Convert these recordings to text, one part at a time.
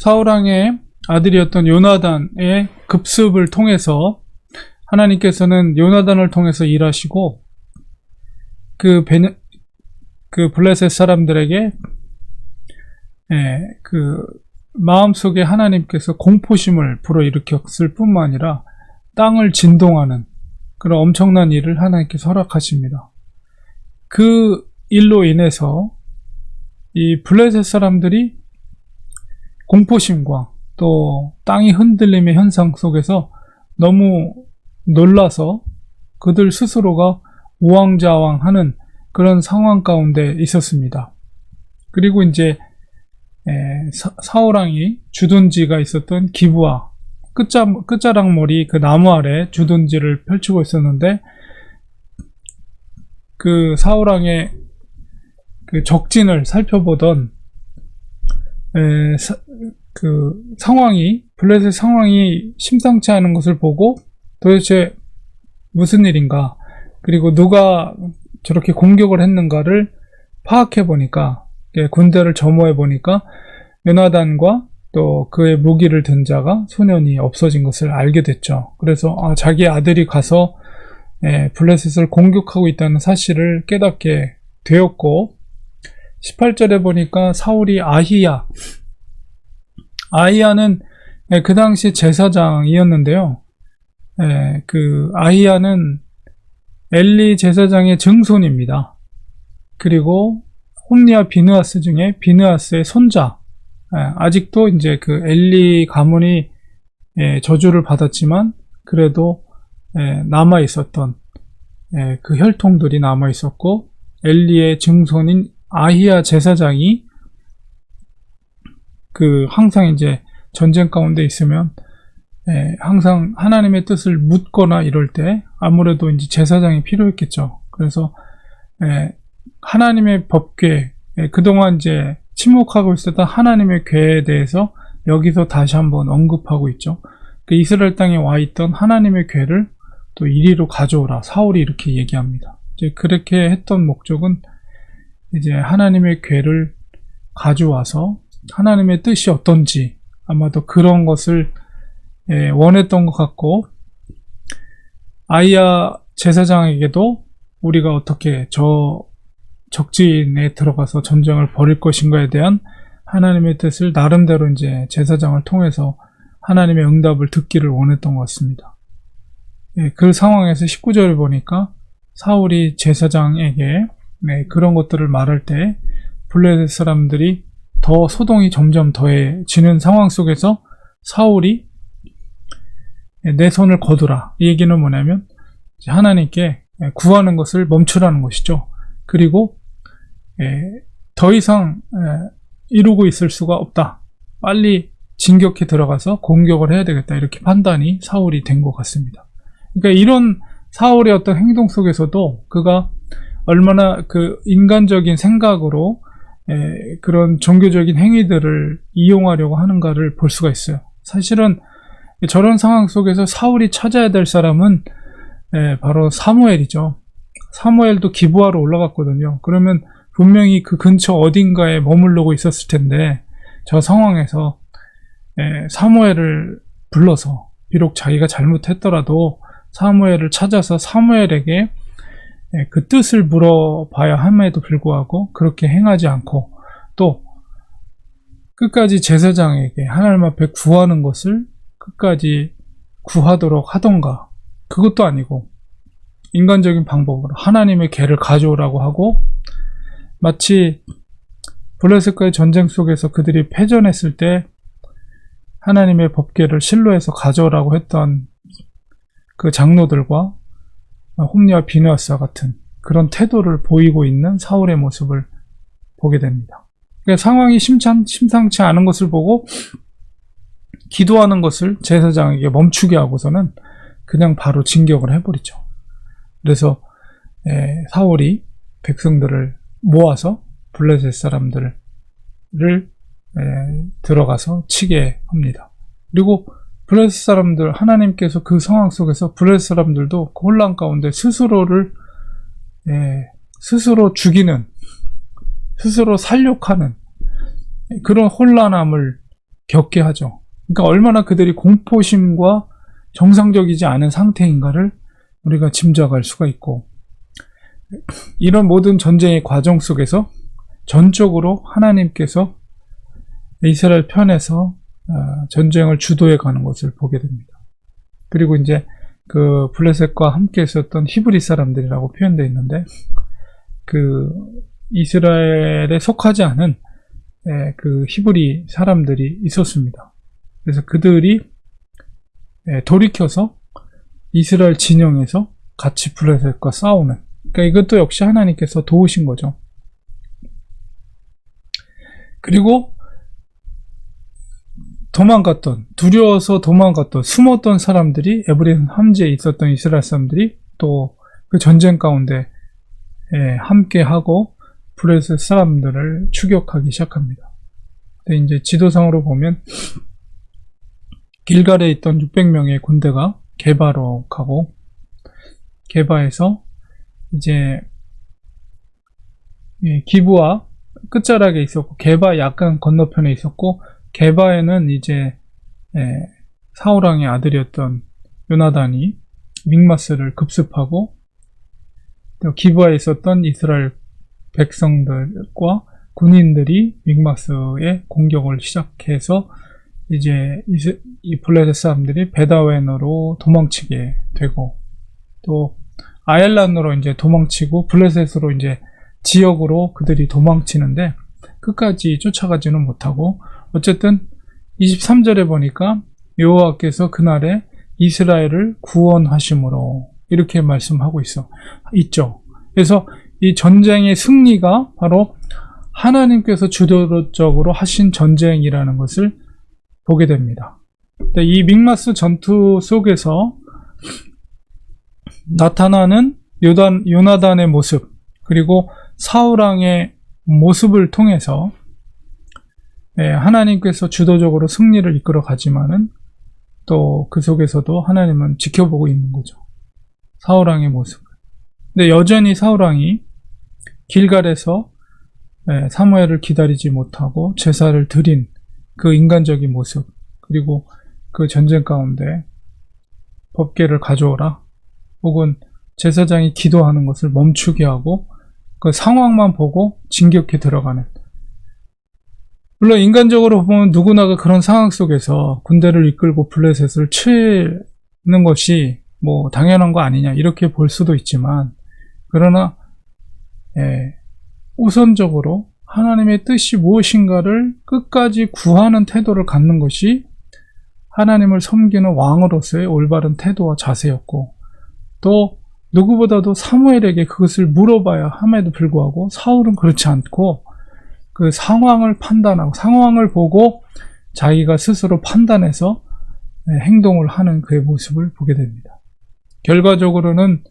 사울왕의 아들이었던 요나단의 급습을 통해서 하나님께서는 요나단을 통해서 일하시고 그 베네, 그 블레셋 사람들에게 예, 그 마음속에 하나님께서 공포심을 불어일으켰을 뿐만 아니라 땅을 진동하는 그런 엄청난 일을 하나님께서 허락하십니다. 그 일로 인해서 이 블레셋 사람들이 공포심과 또 땅이 흔들림의 현상 속에서 너무 놀라서 그들 스스로가 우왕좌왕 하는 그런 상황 가운데 있었습니다. 그리고 이제 에, 사, 사울왕이 주둔지가 있었던 기부와 끝자, 끝자락머리 그 나무 아래 주둔지를 펼치고 있었는데 그 사울왕의 그 적진을 살펴보던 에, 사, 그 상황이 블레셋 상황이 심상치 않은 것을 보고 도대체 무슨 일인가 그리고 누가 저렇게 공격을 했는가를 파악해 보니까 예, 군대를 점호해 보니까 요나단과 또 그의 무기를 든 자가 소년이 없어진 것을 알게 됐죠. 그래서 아, 자기 아들이 가서 예, 블레셋을 공격하고 있다는 사실을 깨닫게 되었고 18절에 보니까 사울이 아히야 아히야는 예, 그 당시 제사장이었는데요. 예, 그 아히야는 엘리 제사장의 증손입니다. 그리고 홈리아 비느아스 중에 비느아스의 손자. 예, 아직도 이제 그 엘리 가문이 예, 저주를 받았지만 그래도 예, 남아 있었던 예, 그 혈통들이 남아 있었고 엘리의 증손인 아히야 제사장이 그 항상 이제 전쟁 가운데 있으면 예, 항상 하나님의 뜻을 묻거나 이럴 때 아무래도 이제 제사장이 필요했겠죠. 그래서 예, 하나님의 법궤 예, 그동안 이제 침묵하고 있었던 하나님의 궤에 대해서 여기서 다시 한번 언급하고 있죠. 그 이스라엘 땅에 와 있던 하나님의 궤를 또 이리로 가져오라 사울이 이렇게 얘기합니다. 이제 그렇게 했던 목적은 이제 하나님의 궤를 가져와서 하나님의 뜻이 어떤지 아마도 그런 것을 예, 원했던 것 같고 아이야 제사장에게도 우리가 어떻게 저 적진에 들어가서 전쟁을 벌일 것인가에 대한 하나님의 뜻을 나름대로 이제 제사장을 통해서 하나님의 응답을 듣기를 원했던 것 같습니다. 예, 그 상황에서 19절을 보니까 사울이 제사장에게 네, 그런 것들을 말할 때 블레셋 사람들이 더 소동이 점점 더해지는 상황 속에서 사울이 내 손을 거두라. 이 얘기는 뭐냐면 하나님께 구하는 것을 멈추라는 것이죠. 그리고 더 이상 이루고 있을 수가 없다. 빨리 진격해 들어가서 공격을 해야 되겠다. 이렇게 판단이 사울이 된 것 같습니다. 그러니까 이런 사울의 어떤 행동 속에서도 그가 얼마나 그 인간적인 생각으로 에, 그런 종교적인 행위들을 이용하려고 하는가를 볼 수가 있어요. 사실은 저런 상황 속에서 사울이 찾아야 될 사람은 에, 바로 사무엘이죠. 사무엘도 기부하러 올라갔거든요. 그러면 분명히 그 근처 어딘가에 머무르고 있었을 텐데 저 상황에서 에, 사무엘을 불러서 비록 자기가 잘못했더라도 사무엘을 찾아서 사무엘에게 예, 그 뜻을 물어봐야 함에도 불구하고 그렇게 행하지 않고 또 끝까지 제사장에게 하나님 앞에 구하는 것을 끝까지 구하도록 하던가 그것도 아니고 인간적인 방법으로 하나님의 계를 가져오라고 하고 마치 블레셋과의 전쟁 속에서 그들이 패전했을 때 하나님의 법계를 실로에서 가져오라고 했던 그 장로들과 홈리와 비누아스와 같은 그런 태도를 보이고 있는 사울의 모습을 보게 됩니다. 그러니까 상황이 심참, 심상치 않은 것을 보고 기도하는 것을 제사장에게 멈추게 하고서는 그냥 바로 진격을 해버리죠. 그래서 에, 사울이 백성들을 모아서 블레셋 사람들을 에, 들어가서 치게 합니다. 그리고 블레스 사람들 하나님께서 그 상황 속에서 블레스 사람들도 그 혼란 가운데 스스로를 예, 스스로 죽이는 스스로 살육하는 그런 혼란함을 겪게 하죠. 그러니까 얼마나 그들이 공포심과 정상적이지 않은 상태인가를 우리가 짐작할 수가 있고 이런 모든 전쟁의 과정 속에서 전적으로 하나님께서 이스라엘 편에서 어, 전쟁을 주도해 가는 것을 보게 됩니다. 그리고 이제 그 블레셋과 함께 있었던 히브리 사람들이라고 표현되어 있는데 그 이스라엘에 속하지 않은 예, 그 히브리 사람들이 있었습니다. 그래서 그들이 예, 돌이켜서 이스라엘 진영에서 같이 블레셋과 싸우는 그러니까 이것도 역시 하나님께서 도우신 거죠. 그리고 도망갔던 두려워서 도망갔던 숨었던 사람들이 에브린 함지에 있었던 이스라엘 사람들이 또 그 전쟁 가운데 예, 함께하고 블레셋 사람들을 추격하기 시작합니다. 근데 이제 지도상으로 보면 길갈에 있던 600명의 군대가 개바로 가고 개바에서 이제 예, 기부와 끝자락에 있었고 개바 약간 건너편에 있었고 개바에는 이제 예, 사우랑의 아들이었던 요나단이 믹마스를 급습하고 또 기부하에 있었던 이스라엘 백성들과 군인들이 믹마스의 공격을 시작해서 이제 이 블레셋 사람들이 베다웬으로 도망치게 되고 또 아일란으로 이제 도망치고 블레셋으로 이제 지역으로 그들이 도망치는데 끝까지 쫓아가지는 못하고 어쨌든 23절에 보니까 여호와께서 그날에 이스라엘을 구원하심으로 이렇게 말씀하고 있어 있죠. 그래서 이 전쟁의 승리가 바로 하나님께서 주도적으로 하신 전쟁이라는 것을 보게 됩니다. 이 믹마스 전투 속에서 나타나는 요단, 요나단의 모습, 그리고 사우랑의 모습을 통해서 예, 하나님께서 주도적으로 승리를 이끌어 가지만은 또 그 속에서도 하나님은 지켜보고 있는 거죠. 사우랑의 모습. 근데 여전히 사우랑이 길갈에서 예, 사무엘을 기다리지 못하고 제사를 드린 그 인간적인 모습, 그리고 그 전쟁 가운데 법계를 가져오라, 혹은 제사장이 기도하는 것을 멈추게 하고 그 상황만 보고 진격해 들어가는. 물론 인간적으로 보면 누구나가 그런 상황 속에서 군대를 이끌고 블레셋을 치는 것이 뭐 당연한 거 아니냐 이렇게 볼 수도 있지만 그러나 예, 우선적으로 하나님의 뜻이 무엇인가를 끝까지 구하는 태도를 갖는 것이 하나님을 섬기는 왕으로서의 올바른 태도와 자세였고 또 누구보다도 사무엘에게 그것을 물어봐야 함에도 불구하고 사울은 그렇지 않고 그 상황을 판단하고 상황을 보고 자기가 스스로 판단해서 예, 행동을 하는 그의 모습을 보게 됩니다. 결과적으로는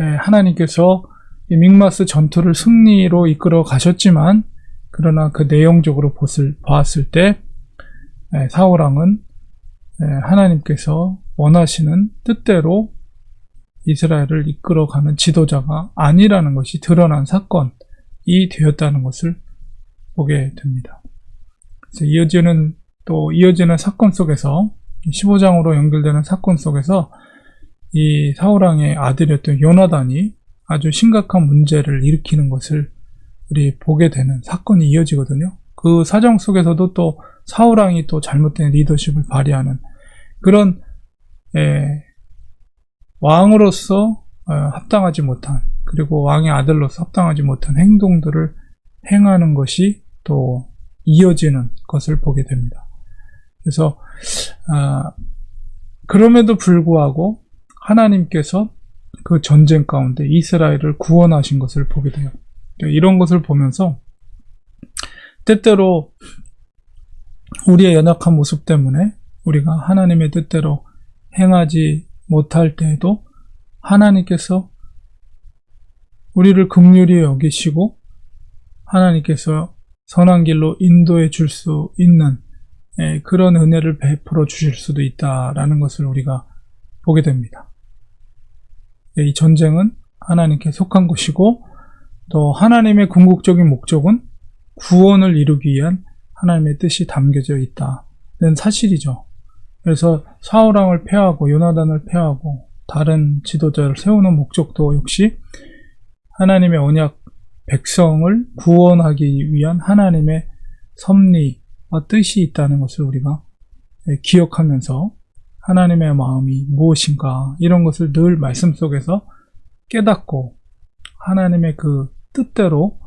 예, 하나님께서 이 믹마스 전투를 승리로 이끌어 가셨지만 그러나 그 내용적으로 보았을, 때 예, 사울왕은 예, 하나님께서 원하시는 뜻대로 이스라엘을 이끌어가는 지도자가 아니라는 것이 드러난 사건이 되었다는 것을 보게 됩니다. 이어지는 또 이어지는 사건 속에서 15장으로 연결되는 사건 속에서 이 사울왕의 아들이었던 요나단이 아주 심각한 문제를 일으키는 것을 우리 보게 되는 사건이 이어지거든요. 그 사정 속에서도 또 사울왕이 또 잘못된 리더십을 발휘하는 그런 에, 왕으로서 어, 합당하지 못한 그리고 왕의 아들로서 합당하지 못한 행동들을 행하는 것이 또 이어지는 것을 보게 됩니다. 그래서 아, 그럼에도 불구하고 하나님께서 그 전쟁 가운데 이스라엘을 구원하신 것을 보게 돼요. 이런 것을 보면서 때때로 우리의 연약한 모습 때문에 우리가 하나님의 뜻대로 행하지 못할 때에도 하나님께서 우리를 긍휼히 여기시고 하나님께서 선한 길로 인도해 줄 수 있는 예, 그런 은혜를 베풀어 주실 수도 있다라는 것을 우리가 보게 됩니다. 예, 이 전쟁은 하나님께 속한 것이고 또 하나님의 궁극적인 목적은 구원을 이루기 위한 하나님의 뜻이 담겨져 있다. 사실이죠. 그래서 사울왕을 패하고 요나단을 패하고 다른 지도자를 세우는 목적도 역시 하나님의 언약 백성을 구원하기 위한 하나님의 섭리와 뜻이 있다는 것을 우리가 기억하면서 하나님의 마음이 무엇인가 이런 것을 늘 말씀 속에서 깨닫고 하나님의 그 뜻대로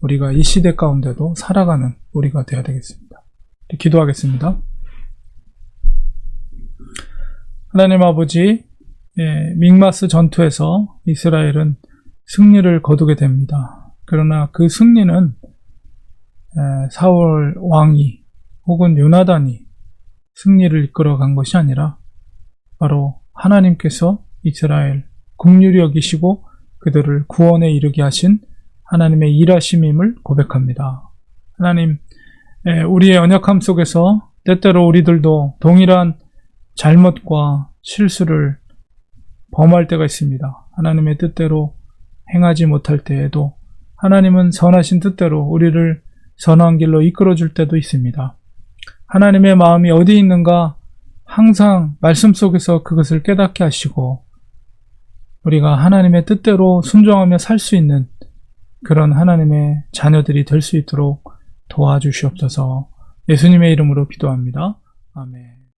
우리가 이 시대 가운데도 살아가는 우리가 되어야 되겠습니다. 기도하겠습니다. 하나님 아버지, 예, 믹마스 전투에서 이스라엘은 승리를 거두게 됩니다. 그러나 그 승리는 에, 사울 왕이 혹은 요나단이 승리를 이끌어 간 것이 아니라 바로 하나님께서 이스라엘 국률이 여기시고 그들을 구원에 이르게 하신 하나님의 일하심임을 고백합니다. 하나님, 에, 우리의 언약함 속에서 때때로 우리들도 동일한 잘못과 실수를 범할 때가 있습니다. 하나님의 뜻대로 행하지 못할 때에도 하나님은 선하신 뜻대로 우리를 선한 길로 이끌어 줄 때도 있습니다. 하나님의 마음이 어디 있는가 항상 말씀 속에서 그것을 깨닫게 하시고 우리가 하나님의 뜻대로 순종하며 살 수 있는 그런 하나님의 자녀들이 될 수 있도록 도와주시옵소서 예수님의 이름으로 기도합니다. 아멘.